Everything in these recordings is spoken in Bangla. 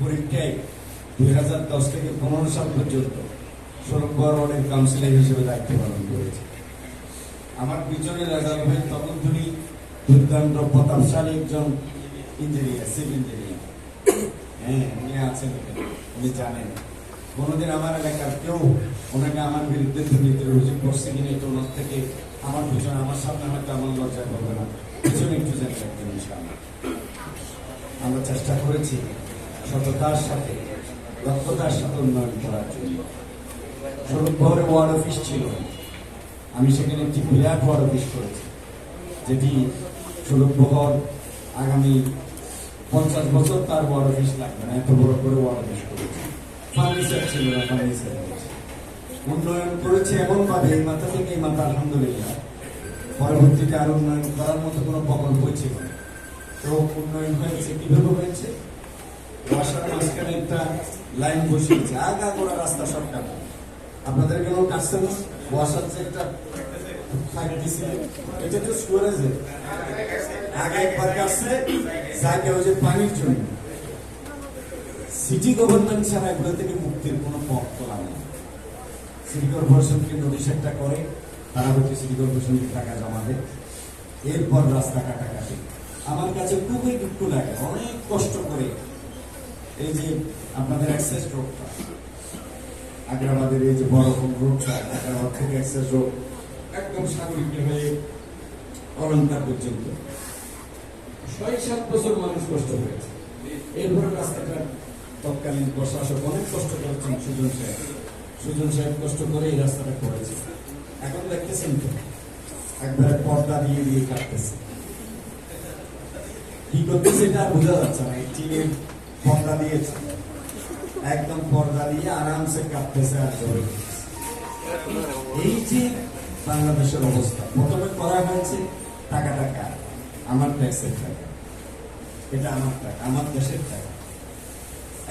পরীক্ষায় দুই হাজার দশ থেকে পনেরো সাল পর্যন্ত সড়ক বহরণের কাউন্সিলর হিসেবে দায়িত্ব পালন করেছে। আমার পিছনে রেজাল্ট হয়ে তখন তুমি দুর্দান্ত প্রতাপশালী একজন ইঞ্জিনিয়ার সিভিল ইঞ্জিনিয়ার হ্যাঁ উনি আছেন উনি জানেন। কোনোদিন আমার এলাকার কেউ ওনাকে আমার বিরুদ্ধে দুর্নীতির অভিযোগ করছে কিনা একটু ওনার থেকে আমার পিছনে, আমার সামনে আমার লজ্জা করবে না। পিছনে একটু জেনে আমরা চেষ্টা করেছি সততার সাথে, দক্ষতার সাথে উন্নয়ন করার জন্য। বহরে ওয়ার্ড অফিস ছিল। আমি সেখানে একটি বিরাট ওয়ার্ড অফিস করেছি, যেটি বহর আগামী পঞ্চাশ বছর তার ওয়ার্ড অফিস লাগবে না, এত বড় করে ওয়ার্ড অফিস করেছি। ফার্নিচার ছিল না, ফার্নিচার উন্নয়ন করেছে এমন ভাবে এই মাথা থেকে এই মাথা, আলহামদুলিল্লাহ। পরবর্তীতে আর উন্নয়ন করার মতো কোনো প্রকল্প ছিল না। তো উন্নয়ন হয়েছে, কীভাবে হয়েছে? মাঝখানে একটা লাইন আগা করা রাস্তা সব কাটা আপনাদের কেন কাটছে না? যে একটা এটা তো আগে হচ্ছে পানির জন্য। সিটি গভর্নমেন্ট ছাড়া এগুলো থেকে মুক্তির কোনো পথ তোলা সিটি কর্পোরেশনকে নোটিশ একটা করে তারা হচ্ছে সিটি কর্পোরেশনকে টাকা জমা দেয়। এরপর রাস্তা কাটাকাটি। আমার কাছে খুবই দুঃখ লাগে, অনেক কষ্ট এই যে আপনাদের অ্যাক্সেস রোডটা আগ্রাবাদের এই যে বড় রোডটা আগ্রাবাদ থেকে অ্যাক্সেস রোড একদম সাগরিক হয়ে অলঙ্কার পর্যন্ত। ছয় সাত বছর মানুষ কষ্ট হয়েছে এরপরে রাস্তাটা তৎকালীন প্রশাসক অনেক কষ্ট করেছেন, সুজন সাহেব। সুজন সাহেব কষ্ট করে এই রাস্তাটা করেছে। এখন দেখতেছেন তো, একবারে পর্দা দিয়ে দিয়ে কাটতেছে। কি করতেছে এটা বোঝা যাচ্ছে না, এই টিনের পর্দা দিয়েছে। একদম পর্দা দিয়ে আরামসে কাটতেছে আর চলে এই যে বাংলাদেশের অবস্থা, প্রথমে করা হয়েছে টাকা টাকা আমার ট্যাক্সের টাকা। এটা আমার টাকা, আমার দেশের টাকা।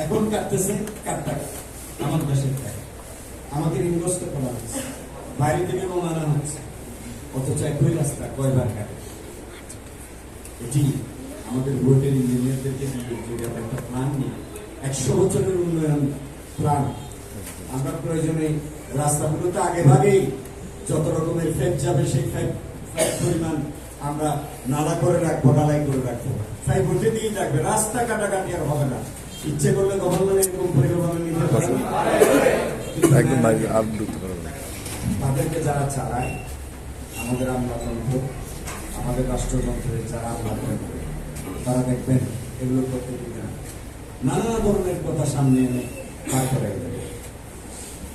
এখন কাটতেছে কার টাকা? আমার দেশের টাকা। আমাদের ইনভেস্ট করা হচ্ছে বাইরে থেকে আনা হচ্ছে। অথচ একই রাস্তা, কয়বার কাটে? এটি আমাদের বোর্ডের ইঞ্জিনিয়ারদেরকে যদি আমরা একটা প্ল্যান নিই একশো বছরের উন্নয়ন প্ল্যান আমরা প্রয়োজনে রাস্তাগুলোতে আগে ভাগেই যত রকমের ফেক যাবে সেই ফেক পরিমাণ আমরা নালা করে রাখব নালাই করে রাখব। তাই বলতে দিয়ে রাখবে রাস্তা কাটাকাটি আর হবে না। ইচ্ছে করলে গভর্নমেন্ট এরকম পরিকল্পনা নিতে তাদেরকে যারা চালায় আমাদের আমলাতন্ত্র আমাদের রাষ্ট্রযন্ত্রের যারা আমলাতন্ত্র তারা দেখবেন এগুলো করতে দিবে না। নানা ধরনের কথা সামনে এনে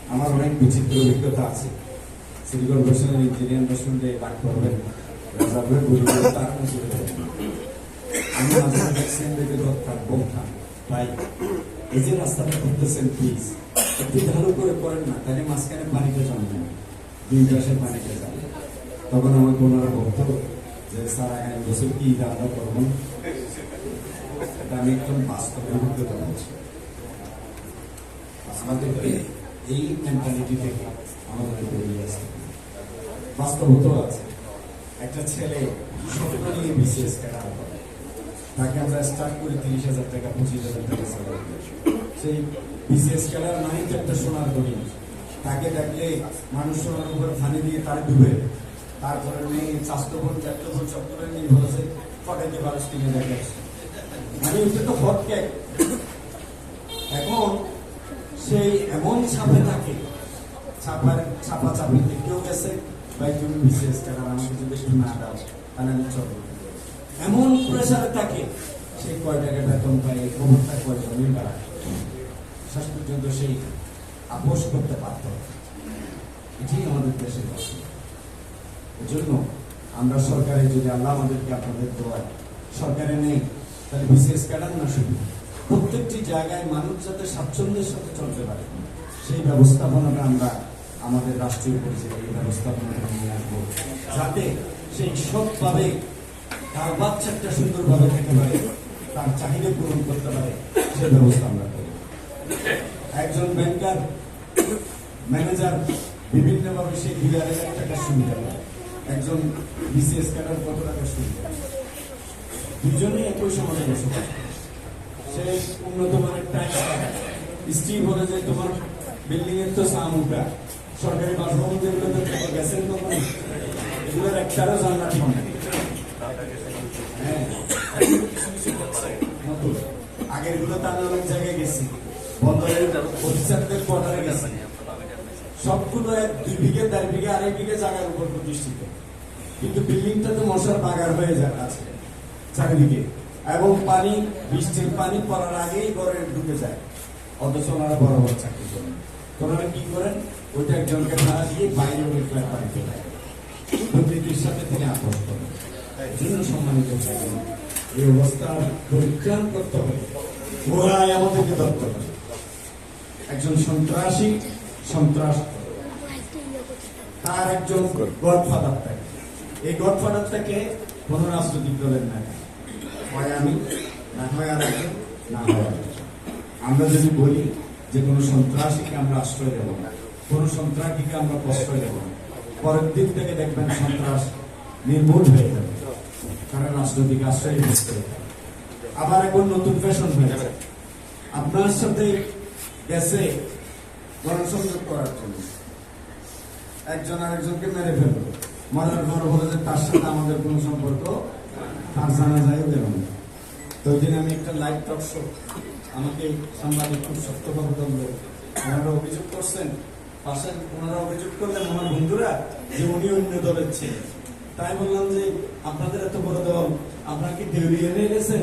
আমার অনেক বিচিত্র অভিজ্ঞতা আছে। শুনলে করবেন আমি এই যে প্লিজ ভালো করে না মাঝখানে না তখন আমাকে ওনারা বলতো একটা ছেলে নিয়ে তাকে আমরা স্টার্ট করি তিরিশ হাজার টাকা পঁচিশ হাজার টাকা স্যালারি সেই নাইট একটা সোনার দড়ি তাকে দেখলে মানুষ সোনার উপর ফানি দিয়ে তার ডুবে তারপরে মেয়ে স্বাস্থ্যবোধ চারটোবোধ চক্করে নিয়ে বলেছে ফটাইতে বারোশ কিনে দেখে মানে ওটা তো হট কেক এখন সেই এমন ছাপে থাকে ছাপার ছাপা চাপিতে কেউ গেছে তুমি বিশেষ কারণ আমাকে যদি একটু না দাও তাহলে আমি চলবো এমন প্রেশারে থাকে, সে কয় টাকা বেতন পায় খবরটা কয় জমি বাড়ায় শেষ পর্যন্ত সেই আপোষ করতে পারত না। এটাই আমাদের দেশের কথা এজন্য আমরা সরকারে যদি আল্লাহ আমাদেরকে আপনাদের দোয়ায় সরকারে নেই, তাহলে বিশেষ কাটান না শুধু। প্রত্যেকটি জায়গায় মানুষ যাতে স্বাচ্ছন্দ্যের সাথে চলতে পারে। সেই ব্যবস্থাপনাটা আমরা আমাদের রাষ্ট্রীয় পরিচয় এই ব্যবস্থাপনাটা নিয়ে আসব। যাতে সেই সৎভাবে তার বাচ্চাটা সুন্দরভাবে খেতে পারে, তার চাহিদা পূরণ করতে পারে, সেই ব্যবস্থা আমরা করি একজন ব্যাংকার ম্যানেজার বিভিন্নভাবে সেই দুই লাখ টাকার সুবিধা পায়। একজন বিসিএস ক্যাডার কত টাকার সুবিধা পায়? দুজনেই একই সমাজে বসবাস। সে উন্নত মানের টাইলস স্ত্রী বলে যে তোমার বিল্ডিং এর তো সামুটা সরকারি বাসভবন যেগুলো গেছেন তখন এগুলোর একটারও জান্নাত হবে হ্যাঁ। নতুন। আগেরগুলো তো আমি অনেক জায়গায় গেছি। বন্দরের অফিসারদের কোয়ার্টারে গেছি। সবগুলো দুই বিঘে, দেড় বিঘে, আড়াই বিঘে জায়গার উপর প্রতিষ্ঠিত। কিন্তু বিল্ডিংটা তো মশার বাগার হয়ে যায় আছে চারিদিকে। এবং পানি, বৃষ্টির পানি পড়ার আগেই ঘরে ঢুকে যায়। অথচ ওনারা বড় বড় চাকরি করেন। ওনারা কি করেন? ওইটা একজনকে ভাড়া দিয়ে বাইরে ওই ফ্ল্যাট বাড়িতে দেয়। দুর্নীতির সাথে তিনি আপোষ করেন। জন্য সম্মানিত থাকেন এই অবস্থা পরিত্রাণ করতে হবে। ওরাই আমাদেরকে দত্ত করে একজন সন্ত্রাসী, সন্ত্রাস। তার একজন গডফাদার থাকে এই গডফাদার থেকে কোন রাজনৈতিক দলের নাই। হয় আমি না হয় আর না হয় আমরা যদি বলি যে কোনো সন্ত্রাসীকে আমরা আশ্রয় দেব না কোনো সন্ত্রাসীকে আমরা প্রশ্রয় দেব না। পরের দিক থেকে দেখবেন সন্ত্রাস নির্মূল হয়ে যাবে কারণ রাজনৈতিক আশ্রয় আবার এখন নতুন ফ্যাশন হয়েছে। আপনার সাথে গেছে গণসংযোগ করার জন্য। একজন আরেকজনকে মেরে ফেলল মরার পর বলে যে তার সাথে আমাদের কোনো সম্পর্ক তার জানা যায় দেব না। তো ওই আমি একটা লাইভ টক শো আমাকে সাংবাদিক খুব শক্তভাবে ধরলো ওনারা অভিযোগ করছেন? পাশে ওনারা অভিযোগ করলেন আমার বন্ধুরা যে উনি অন্য দলের ছিলেন তাই বললাম যে, আপনাদের এত বড় দল, আপনার কি দেউলিয়ে নিয়ে গেছেন?